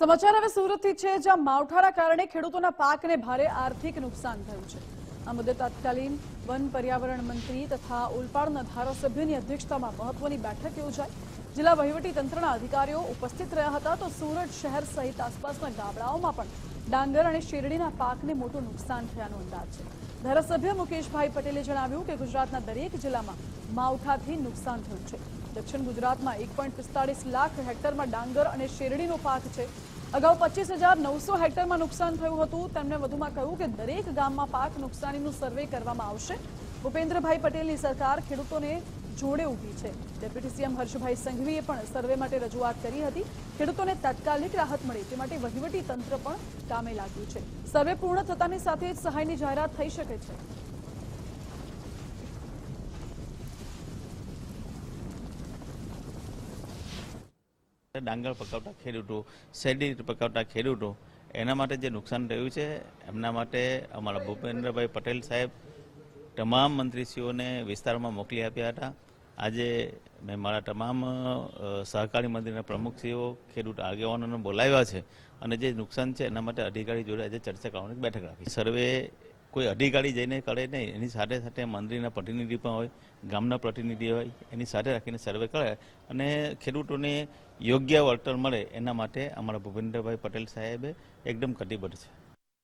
સમાચાર હવે સુરતથી છે જ્યાં માવઠાના કારણે ખેડૂતોના પાકને ભારે આર્થિક નુકસાન થયું છે. આ મુદ્દે તત્કાલીન વન પર્યાવરણ મંત્રી તથા ઓલપાડના ધારાસભ્યની અધ્યક્ષતામાં મહત્વની બેઠક યોજાઈ. જિલ્લા વહીવટી તંત્રના અધિકારીઓ ઉપસ્થિત રહ્યા હતા તો સુરત શહેર સહિત આસપાસના ગામડાઓમાં પણ ડાંગર અને શેરડીના પાકને મોટું નુકસાન થયાનો અંદાજ છે. ધારાસભ્ય મુકેશભાઈ પટેલે જણાવ્યું કે ગુજરાતના દરેક જિલ્લામાં માવઠાથી નુકસાન થયું છે. દક્ષિણ ગુજરાતમાં એક લાખ હેક્ટરમાં ડાંગર અને શેરડીનો પાક છે. અગાઉ પચીસ હજાર નવસો હેક્ટરમાં નુકસાન થયું હતું. તેમણે વધુમાં કહ્યું કે દરેક ગામમાં પાક નુકસાનીનું સર્વે કરવામાં આવશે. ભૂપેન્દ્રભાઈ પટેલની સરકાર ખેડૂતોને જોડે ઊભી છે. ડેપ્યુટી સીએમ હર્ષભાઈ સંઘવીએ પણ સર્વે માટે રજૂઆત કરી હતી. ખેડૂતોને તાત્કાલિક રાહત મળે. તે માટે વહીવટી તંત્ર પણ કામે લાગ્યું છે. સર્વે પૂર્ણ થતાની સાથે જ સહાયની જાહેરાત થઈ શકે છે. ડાંગર પકાવતા ખેડૂતો, શેરડી પકાવતા ખેડૂતો, એના માટે જે નુકસાન થયું છે, એમના માટે અમારા ભૂપેન્દ્રભાઈ પટેલ સાહેબ તમામ મંત્રીશ્રીઓને વિસ્તારમાં મોકલી આપ્યા હતા. આજે મેં મારા તમામ સહકારી મંત્રીના પ્રમુખશ્રીઓ, ખેડૂત આગેવાનોને બોલાવ્યા છે અને જે નુકસાન છે એના માટે અધિકારી જોડે આજે ચર્ચા કરવાની બેઠક રાખી. સર્વે કોઈ અધિકારી જઈને કરે નહીં, એની સાથે સાથે મંત્રીના પ્રતિનિધિ પણ હોય, ગામના પ્રતિનિધિ હોય, એની સાથે રાખીને સર્વે કરે અને ખેડૂતોને યોગ્ય વળતર મળે એના માટે અમારા ભૂપેન્દ્રભાઈ પટેલ સાહેબે એકદમ કટિબદ્ધ છે.